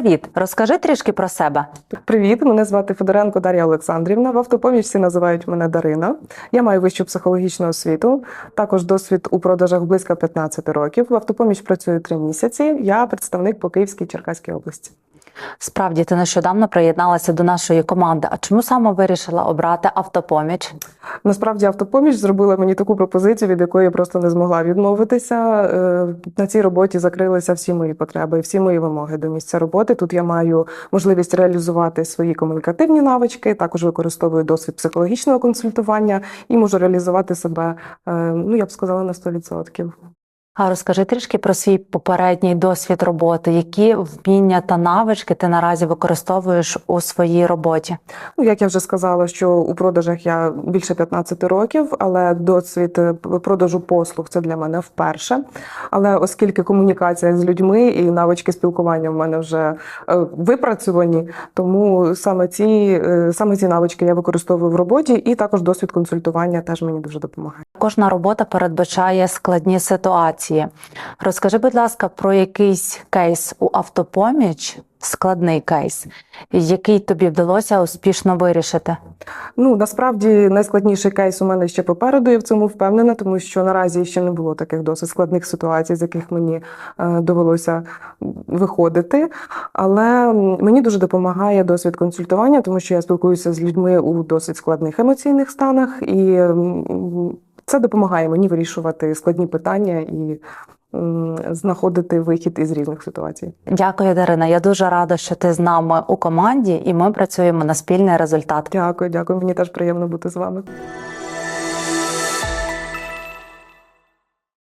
Привіт, розкажи трішки про себе. Привіт, мене звати Федоренко Дар'я Олександрівна. В автопомічці називають мене Дарина. Я маю вищу психологічну освіту, також досвід у продажах близько 15 років. В автопоміч працюю 3 місяці. Я представник по Київській Черкаській області. Справді, ти нещодавно приєдналася до нашої команди. А чому саме вирішила обрати автопоміч? Насправді автопоміч зробила мені таку пропозицію, від якої я просто не змогла відмовитися. Е, На цій роботі закрилися всі мої потреби і всі мої вимоги до місця роботи. Тут я маю можливість реалізувати свої комунікативні навички, також використовую досвід психологічного консультування і можу реалізувати себе, е, ну я б сказала, на 100%. А розкажи трішки про свій попередній досвід роботи, які вміння та навички ти наразі використовуєш у своїй роботі. Ну, як я вже сказала, що у продажах я більше 15 років, але досвід е, продажу послуг це для мене вперше. Але оскільки комунікація з людьми і навички спілкування в мене вже е, випрацьовані, тому саме ці, е, саме ці навички я використовую в роботі, і також досвід консультування теж мені дуже допомагає. Кожна робота передбачає складні ситуації. Розкажи, будь ласка, про якийсь кейс у автопоміч, складний кейс, який тобі вдалося успішно вирішити. Ну насправді найскладніший кейс у мене ще попереду. Я в цьому впевнена, тому що наразі ще не було таких досить складних ситуацій, з яких мені е, довелося виходити. Але мені дуже допомагає досвід консультування, тому що я спілкуюся з людьми у досить складних емоційних станах, і це допомагає мені вирішувати складні питання і знаходити вихід із різних ситуацій. Дякую, Дарина. Я дуже рада, що ти з нами у команді, і ми працюємо на спільний результат. Дякую, дякую. Мені теж приємно бути з вами.